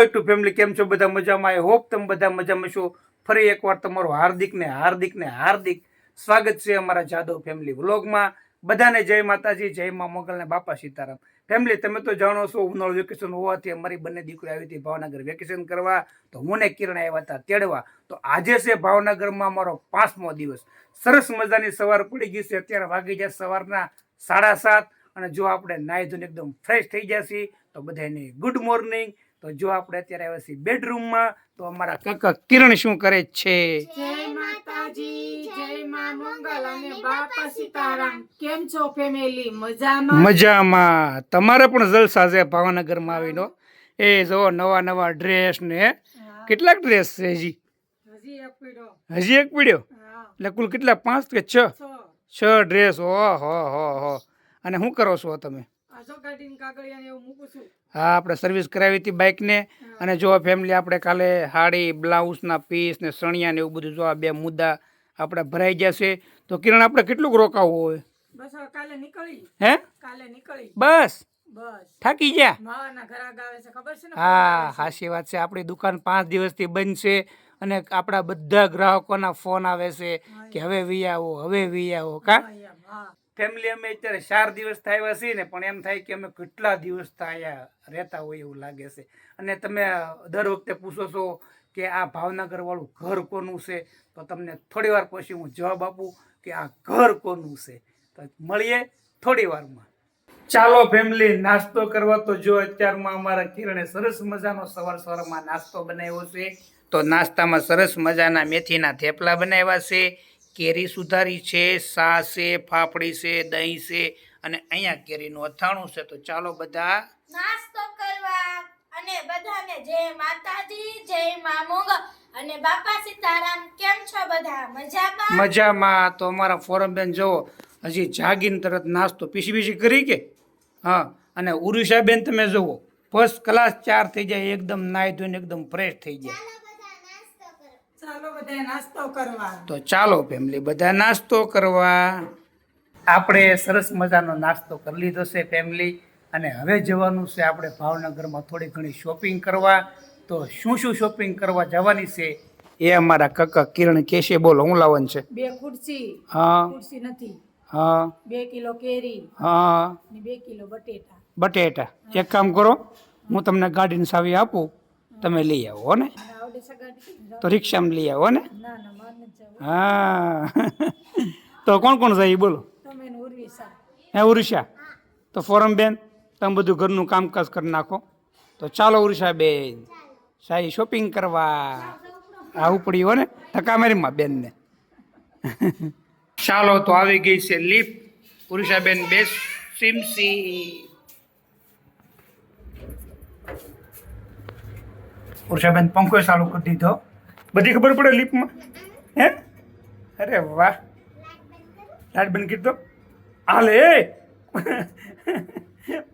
YouTube family કેમ છો? બધા મજામાં? આઈ હોપ તમે બધા મજામાં છો. ફરી એકવાર તમારું હાર્દિક ને હાર્દિક ને હાર્દિક સ્વાગત છે અમારા જાદવ ફેમિલી વ્લોગમાં. બધાને જય માતાજી, જય મા મોગલ ને બાપા સીતારામ. ફેમિલી તમે તો જાણો છો, ઉનાળુ વેકેશન હોવાથી અમારી બંને દીકરી આવી હતી ભાવનગર વેકેશન કરવા. તો હું ને કિરણ આવ્યા હતા તેડવા. તો આજે છે ભાવનગરમાં અમારો પાંચમો દિવસ. સરસ મજાની સવાર પડી ગઈ છે. અત્યારે વાગી જાય સવારના સાડા સાત. અને જો આપણે નાહી ધોઈને એકદમ ફ્રેશ થઈ જશે તો બધાને ગુડ મોર્નિંગ તો જો આપણે અત્યારે આવ્યા છીએ બેડરૂમમાં તો અમારા કાકા કિરણ શું કરે છે? જય માતાજી જય માં મંગલ અને બાપા સીતારામ. કેમ છો ફેમિલી મજામાં? મજામાં. તમારે પણ જલસા છે ભાવનગરમાં આવીનો એ જો નવા નવા ડ્રેસ ને કેટલાક ડ્રેસ છે હજી? હજી એક પીડો. પીડ્યો? એટલે કુલ કેટલા? પાંચ કે છ? છ. ડ્રેસ ઓ હો હો હો. અને શું કરો છો તમે? છું હા આપણે સર્વિસ કરાવી હતી બાઇકને અને જો ફેમિલી આપણે કાલે હાડી બ્લાઉઝના પીસ ને સણિયા ને એવું બધું જો આ બે મુદ્દા આપણે ભરાઈ જશે તો કિરણ આપણે કેટલુંક રોકાવવું હોય? બસ કાલે નીકળી. હે? કાલે નીકળી. બસ. બસ. થાકી ગયા? માવાના ઘરાક આવે છે ખબર છે ને? હા હાશી વાત છે. આપણી દુકાન પાંચ દિવસથી બંધ છે અને આપણા બધા ગ્રાહકોના ફોન આવે છે કે હવે વી આવો હવે વી આવો કા? ફેમિલી અમે અત્યારે ચાર દિવસ થયા છીએ ને, પણ એમ થાય કે અમે કેટલા દિવસ થયા રહેતા હોય એવું લાગે છે. અને તમે દર વખતે પૂછો છો કે આ ભાવનગર વાળું ઘર કોનું છે, તો તમને થોડી વાર પછી હું જવાબ આપું કે આ ઘર કોનું છે. તો મળીએ થોડી વારમાં. ચાલો ફેમિલી નાસ્તો કરવા તો જો અત્યારમાં અમારા કિરણે સરસ મજાનો સવાર સવારમાં નાસ્તો બનાવ્યો છે. તો નાસ્તામાં સરસ મજાના મેથીના થેપલા બનાવ્યા છે. કેરી સુધારી છે સા છે ફાફડી છે દહીં છે અને અહીંયા કેરીનું અથાણું છે. તો ચાલો બધા નાસ્તો કરવા અને બધાને જય માતાજી જય મા મોંગલ અને બાપા સીતારામ કેમ છો બધા? મજામાં? મજામાં. તો અમારા ફોરમ બેન જુઓ હજી જાગીને તરત નાસ્તો પીસી પીસી કરી કે? હા. અને ઉરુષાબેન તમે જુઓ ફર્સ્ટ ક્લાસ ચાર થઈ જાય એકદમ નાહી ધોઈને એકદમ ફ્રેશ થઈ જાય. બધા નાસ્તો કરવા. તો ચાલો ફેમિલી બધા નાસ્તો કરવા. આપણે સરસ મજાનો નાસ્તો કરી લીધો છે ફેમિલી અને હવે જવાનું છે આપણે ભાવનગરમાં થોડી ઘણી શોપિંગ કરવા. તો શું શું શોપિંગ કરવા જવાની છે? એ અમારા કાકા કિરણ કેશે બોલો હું લાવવાનું છે? બે ખુરશી. હા. ખુરશી નથી. હા. બે કિલો કેરી. હા. ને બે કિલો બટેટા. બટેટા. એક કામ કરો હું તમને ગાડીની સાવી આપું તમે લઈ આવો હો ને? તો રિક્ષામાં લઈ આવો હો ને? ના ના હા. તો કોણ કોણ જાય બોલો. ને હે ઉરુષા તો ફોરમ બેન તમે બધું ઘરનું કામકાજ કરી નાખો. તો ચાલો ઉરુષા બેન સાહી શોપિંગ કરવા. આવું પડ્યું હો ને ધક્કા બેન બેનને. ચાલો તો આવી ગઈ છે લીપ ઉરુષા બેન બેસ સિમસી. ઉરુષાબેન પંખો ચાલુ કરી દીધો. બધી ખબર પડે લિફ્ટમાં હે? અરે વાહ. લાઈટ બંધ કીધો હાલે!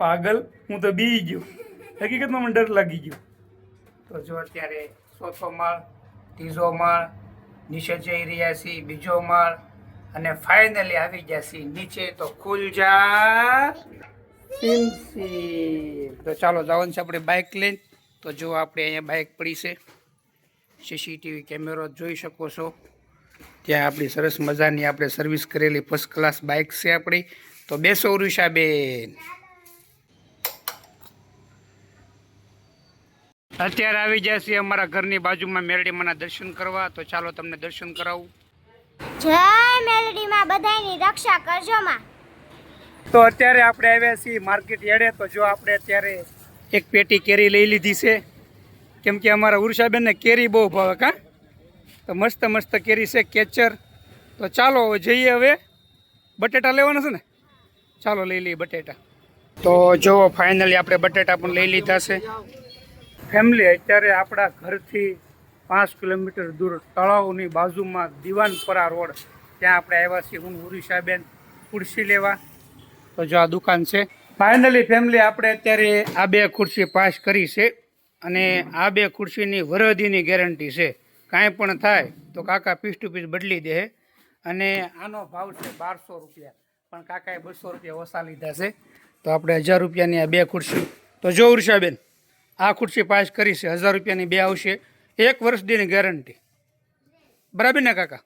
પાગલ, હું તો બી ગયો. હકીકતમાં મને ડર લાગી ગયો. તો જો અત્યારે ચોથો માળ ત્રીજો માળ, નીચે જઈ રહ્યા છીએ બીજો માળ, અને ફાઇનલી આવી ગયા છીએ નીચે તો ખુલ જા. તો ચાલો જવાનું છે આપણે બાઇક લઈને તો જો આપણે અહીંયા બાઇક પડી છે. સીસીટીવી કેમેરો જોઈ શકો છો. ત્યાં આપણી સરસ મજાની આપણે સર્વિસ કરેલી ફર્સ્ટ ક્લાસ બાઇક છે આપણી. તો બેસો ઉરુષાબેન અત્યારે આવી જાય છે અમારા ઘરની બાજુમાં મેરડીમાંના દર્શન કરવા. તો ચાલો તમને દર્શન કરાવું. જય મેલડીમાં બધાની રક્ષા કરજો માં. તો અત્યારે આપણે આવ્યા છીએ માર્કેટ યાર્ડે. તો જો આપણે અત્યારે એક પેટી કેરી લઈ લીધી છે. કેમ કે અમારા ઉર્ષાબેનને કેરી બહુ ભાવે, કાં? તો મસ્ત મસ્ત કેરી છે, કેચર. તો ચાલો જઈએ હવે. બટેટા લેવાના છે ને? ચાલો લઈ લઈએ બટેટા. તો જુઓ ફાઇનલી આપણે બટેટા પણ લઈ લીધા છે. ફેમિલી અત્યારે આપણા ઘરથી પાંચ કિલોમીટર દૂર તળાવની બાજુમાં દિવાનપરા રોડ. ત્યાં આપણે આવ્યા છીએ હું, ઉરુષાબેન ખુરશી લેવા. તો જો આ દુકાન છે. ફાઇનલી ફેમિલી આપણે અત્યારે આ બે ખુરશી પાસ કરી છે અને આ બે ખુરશીની વરદીની ગેરંટી છે. કાંઈ પણ થાય તો કાકા પીસ ટુ પીસ બદલી દે. અને આનો ભાવ છે બારસો રૂપિયા. પણ કાકાએ બસો રૂપિયા ઓછા લીધા છે. તો આપણે હજાર રૂપિયાની આ બે ખુરશી. તો જો ઉર્ષાબેન આ ખુરશી પાસ કરી છે. હજાર રૂપિયાની બે આવશે. એક વર્ષ દીની ગેરંટી બરાબર ને કાકા?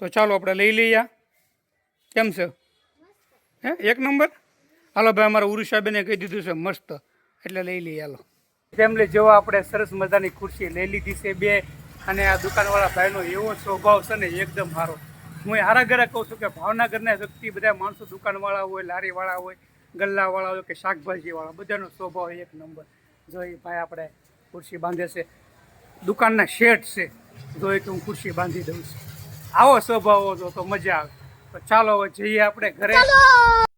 તો ચાલો આપણે લઈ લઈએ. કેમ છે? હે? એક નંબર? હાલો ભાઈ, અમારા ઉરુષાબેને કહી દીધું છે, મસ્ત. એટલે લઈ લઈએ, હાલો. ફેમિલી જેવો આપણે સરસ મજાની ખુરશી લઈ લીધી છે બે, અને આ દુકાનવાળા ભાઈનો એવો સ્વભાવ છે ને, એકદમ સારો. હું હારા ઘરે કહું છું કે ભાવનગરના વ્યક્તિ બધા માણસો દુકાનવાળા હોય, લારીવાળા હોય, ગલ્લાવાળા હોય કે શાકભાજીવાળા, બધાનો સ્વભાવ એક નંબર. જો એ ભાઈ આપણે ખુરશી બાંધે છે, દુકાનના શેઠ છે જો એ હું ખુરશી બાંધી દઉં છું. આવો સ્વભાવ હતો, તો મજા આવે. તો ચાલો જઈએ આપણે ઘરે.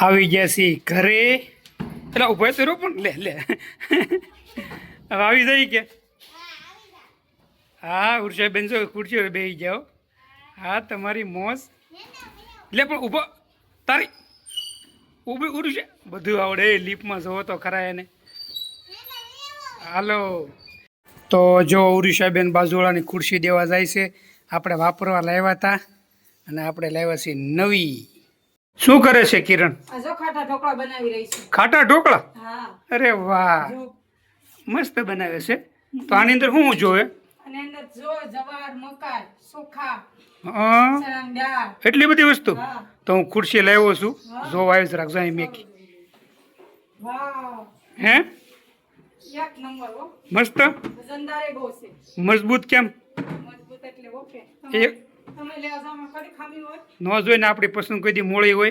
આવી ગયા છીએ ઘરે. એટલે ઊભો તો પણ, લે લે. હવે આવી જઈ કે? હા ઉર્ષાબેન જો ખુરશી બેસી જાઓ હા. તમારી મોજ. લે, પણ ઊભો તારી ઊભી ઉર્ષા બધું આવડે લીપમાં જોવો તો ખરા એને. હાલો. તો જો ઉરુષાબેન બાજુવાળાની ખુરશી દેવા જાય છે. આપણે વાપરવા લાવ્યા હતા. અને આપણે લાવ્યા છીએ નવી. શું કરે છે કિરણ? જો ખાટા ઢોકળા બનાવી રહી છે. ખાટા ઢોકળા? હા. અરે વાહ. મસ્ત બનાવે છે. તો આની અંદર શું જોવે? અને અંદર જો જવાર મકાઈ ચોખા હં? એટલી બધી વસ્તુ? તો હું ખુરશી લાવ્યો છું. જો વાઈસ રાખજો અહીં મેકી. વાવ. હે? એક નંબર હો. મસ્ત? વજનદારે બહુ છે. મજબૂત કેમ? મજબૂત એટલે ઓકે. ન જોઈને આપણી પસંદ કોઈ દી મોડી હોય?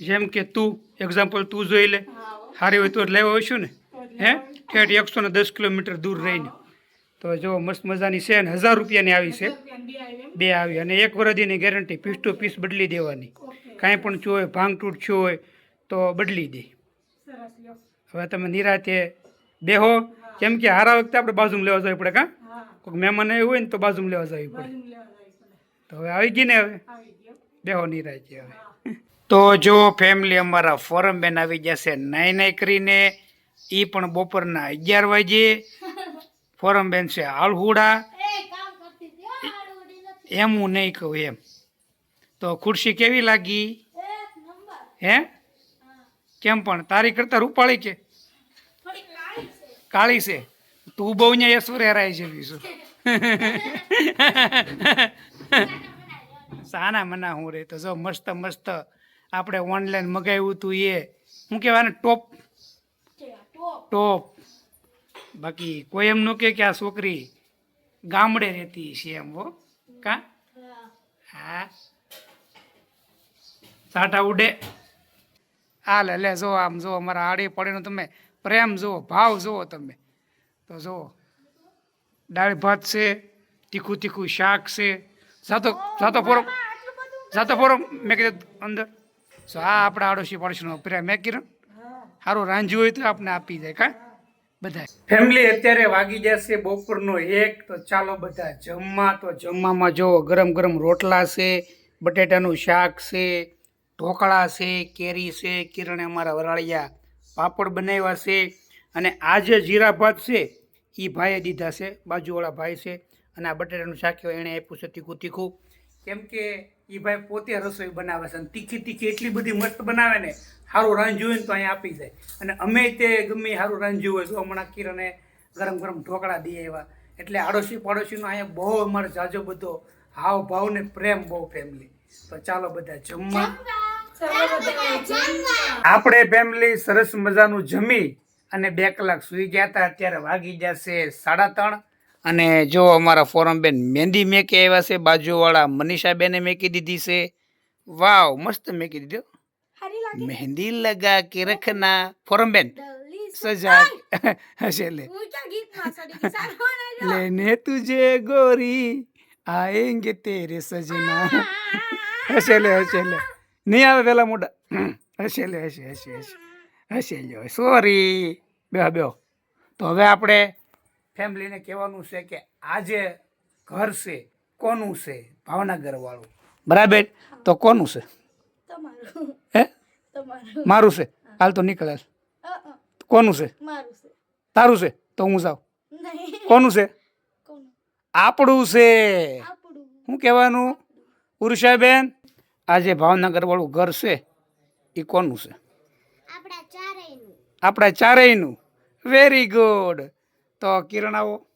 જેમ કે તું એક્ઝામ્પલ તું જોઈ લે. સારી હોય તો લેવા હોઈશું ને? હે? ઠેઠ એકસો ને દસ કિલોમીટર દૂર રહીને. તો જો મસ્ત મજાની છે ને હજાર રૂપિયાની આવી છે. બે આવી અને એક વરદીની ગેરંટી પીસ ટુ પીસ બદલી દેવાની. કાંઈ પણ થયું હોય ભાંગ તૂટ થયું હોય તો બદલી દે. હવે તમે નિરાતે બેહો. કેમ કે હારા વખતે આપણે બાજુમાં લેવા જવી પડે કાં? કોઈક મહેમાન આવ્યું હોય ને તો બાજુમાં લેવા જવી પડે. તો હવે આવી ગઈ ને હવે? બેહો નિરાતે હવે. તો જો ફેમિલી અમારા ફોરમ બેન આવી જશે નાઈ નાઈ કરીને એ પણ બપોરના અગિયાર વાગે ફોરમ બેન છે આલહુડા એમ હું નહીં કહું એમ. તો ખુરશી કેવી લાગી? હે? કેમ પણ? તારી કરતાં રૂપાળી કે? કાળી છે. કાળી છે. તું બહુ ને ઐશ્વર્યા રાય છે છું સાના મના હું રે તો જો મસ્ત મસ્ત આપણે ઓનલાઈન મગાવ્યું હતું એ, હું કહેવાય ને ટોપ ટોપ બાકી કોઈ એમ ન કે આ છોકરી ગામડે રહેતી છે એમ હો. કા? હા. સાટા ઉડે. આ લે લે જો આમ, જો અમારા આડી પડેનો તમે પ્રેમ જુઓ ભાવ જુઓ તમે. તો જુઓ દાળ ભાત છે, તીખું તીખું શાક છે જાતો જાતો ફોરમ સાતો પોરો મેં કીધું અંદર. સો આ આપણા આડોશી પાડોશીનો પ્રેમ મેં કિરણ સારું રાંધ્યું હોય તો આપણે આપી જાય કાં? બધા ફેમિલી અત્યારે વાગી જશે બપોરનો એક તો ચાલો બધા જમવા. તો જમવામાં જો ગરમ ગરમ રોટલા છે બટેટાનું શાક છે ઢોકળા છે કેરી છે. કિરણે અમારા વરાળિયા પાપડ બનાવ્યા છે. અને આ જે જીરા ભાત છે એ ભાઈએ દીધા છે બાજુવાળા ભાઈ છે. અને આ બટેટાનું શાક એણે આપ્યું છે તીખું તીખું. કેમ કે એ ભાઈ પોતે રસોઈ બનાવે છે અને તીખી તીખી એટલી બધી મસ્ત બનાવે ને સારું રાંધ્યું હોય ને તો અહીંયા આપી જાય. અને અમે તે ગમે સારું રાંધ્યું હોય તો હમણાં કિરણે ગરમ ગરમ ઢોકળા દઈએ એવા એટલે આડોશી પાડોશીનો અહીંયા બહુ અમારો જાજો બધો હાવ ભાવ ને પ્રેમ બહુ ફેમિલી તો ચાલો બધા જમવા. આપણે ફેમિલી સરસ મજાનું જમી અને બે કલાક સૂઈ ગયા હતા, અત્યારે વાગી જશે સાડા ત્રણ. અને જો અમારા ફોરમ બેન મહેંદી મેકી આવ્યા છે બાજુવાળા મનીષાબેને મેકી દીધી છે. વાવ મસ્ત મેકી દીધો મહેંદી લગા કે રખના? ફોરમ બેન સજા હશે લે. લેને તુજે ગોરી આએંગે તેરે સજના. હશે લે હશે લે. નહીં આવે પેલા મોઢા. હશે લે હશે હશે હશે. હશે લ્યો સોરી. બેહો બેહો. તો હવે આપણે ફેમિલીને કહેવાનું છે કે આ જે ઘર છે કોનું છે? ભાવનગર વાળું. બરાબર? તો કોનું છે? હે? મારું છે? હાલ તો નીકળે. કોનું છે? તારું છે? તો હું જાઉં. કોનું છે? આપણું છે. શું કહેવાનું? ઉર્ષાબેન આજે ભાવનગર વાળું ઘર છે એ કોનું છે? આપણા ચારેયનું. વેરી ગુડ તો કિરણ આવો.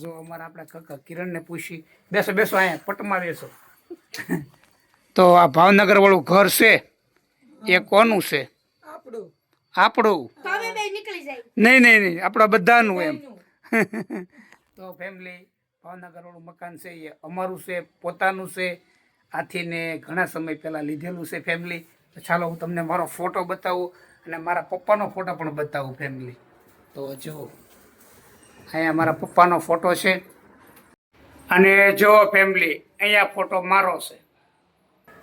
જો અમારા આપણા કાકા કિરણને પૂછી બેસો બેસો અહીંયા પટમાં બેસો. તો આ ભાવનગર વાળું ઘર છે એ કોનું છે? આપણું. આપણું. નહીં નહીં નહીં આપણા બધાનું એમ. તો ફેમિલી ભાવનગર વાળું મકાન છે એ અમારું છે પોતાનું છે. આથી ને ઘણા સમય પહેલાં લીધેલું છે ફેમિલી તો ચાલો હું તમને મારો ફોટો બતાવું અને મારા પપ્પાનો ફોટો પણ બતાવું ફેમિલી તો જુઓ અહીંયા મારા પપ્પાનો ફોટો છે. અને જો ફેમિલી અહીંયા ફોટો મારો છે.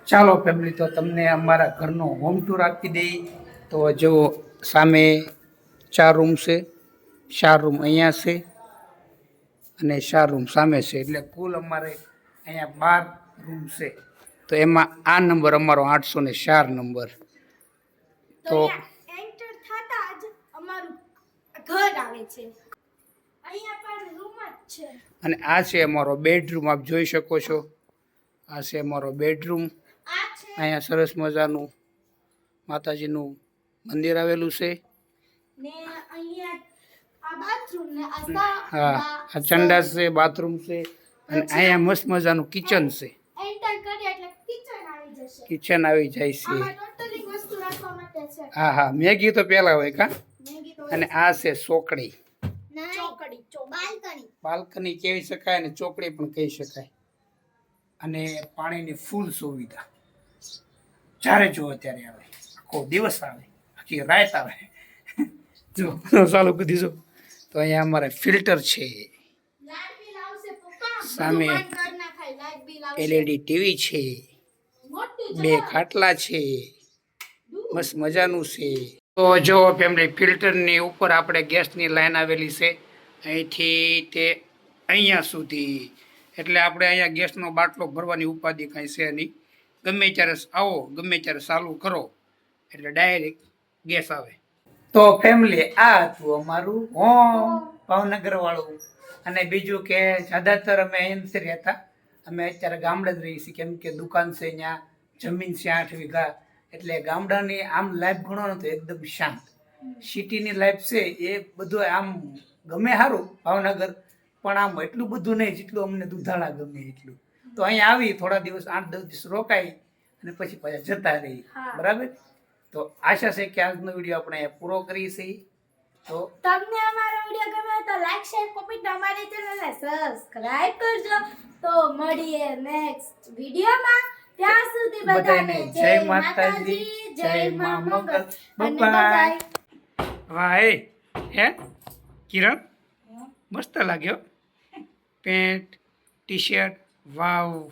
ચાલો ફેમિલી તો તમને અમારા ઘરનો હોમ ટૂર આપી દઈ. તો જુઓ સામે ચાર રૂમ છે. ચાર રૂમ અહીંયા છે. અને ચાર રૂમ સામે છે. એટલે કુલ અમારે અહીંયા બાર રૂમ છે. તો એમાં આ નંબર અમારો આઠસો ને ચાર નંબર તો તો એન્ટર થતા જ અમારું ઘર આવે છે અહીંયા પણ રૂમ જ છે અને આ છે અમારો બેડરૂમ આપ જોઈ શકો છો. આ છે અમારો બેડરૂમ. અહીંયા સરસ મજાનું માતાજીનું મંદિર આવેલું છે. હા આ ચંડાસ છે બાથરૂમ છે અને અહીંયા મસ્ત મજાનું કિચન છે. કિચન આવી જાય છે. હા હા મેગી તો પહેલાં હોય કા? અને આ છે સોકડી. બાલ્કની કહેવી કહી શકાય અને ચોકડી પણ કહી શકાય. અને પાણીની ફૂલ સુવિધા. જ્યારે જુઓ ત્યારે આવે. આખો દિવસ આવે. આખી રાત આવે. જો. ચાલુ કરી દીધો તો અહીંયા અમારે ફિલ્ટર છે. સામે એલઈડી ટીવી છે. બે ખાટલા છે. મસ્ત મજાનું છે. તો જો ફેમિલી ફિલ્ટરની ઉપર આપણે ગેસની લાઈન આવેલી છે. અહીંથી તે અહીંયા સુધી. એટલે આપણે અહીંયા ગેસનો બાટલો ભરવાની ઉપાધિ કાંઈ છે નહીં. ગમે ત્યારે આવો, ગમે ત્યારે ચાલુ કરો. એટલે ડાયરેક્ટ ગેસ આવે. તો ફેમિલી આ હતું અમારું હોમ ભાવનગર વાળું અને બીજું કે જ્યાદાતર અમે નથી રહેતા. અમે અત્યારે ગામડે જ રહીએ છીએ. કેમ કે દુકાન છે ત્યાં, જમીન છે આઠ વીઘા. એટલે ગામડાની આમ લાઈફ ગણો ને તો એકદમ શાંત. સિટીની લાઈફ છે એ બધું આમ ગમે સારું ભાવનગર પણ આમ એટલું બધું નહીં જેટલું અમને દુધાળા ગમે એટલું. તો અહીંયા આવી થોડા દિવસ આઠ દસ દિવસ રોકાઈ અને પછી પાછા જતા રહી. બરાબર? તો આશા છે કે આજનો વીડિયો આપણે પૂરો કરી છે તો તમને અમારો વીડિયો ગમે તો લાઈક શેર કોમેન્ટ અમારી ચેનલને સબસ્ક્રાઇબ કરજો. તો મળીએ નેક્સ્ટ વિડીયોમાં. ત્યાં સુધી બધાને જય માતાજી જય મા મંગલ. બાય એ. હે? કિરણ મસ્ત લાગ્યો. Pant T shirt wow.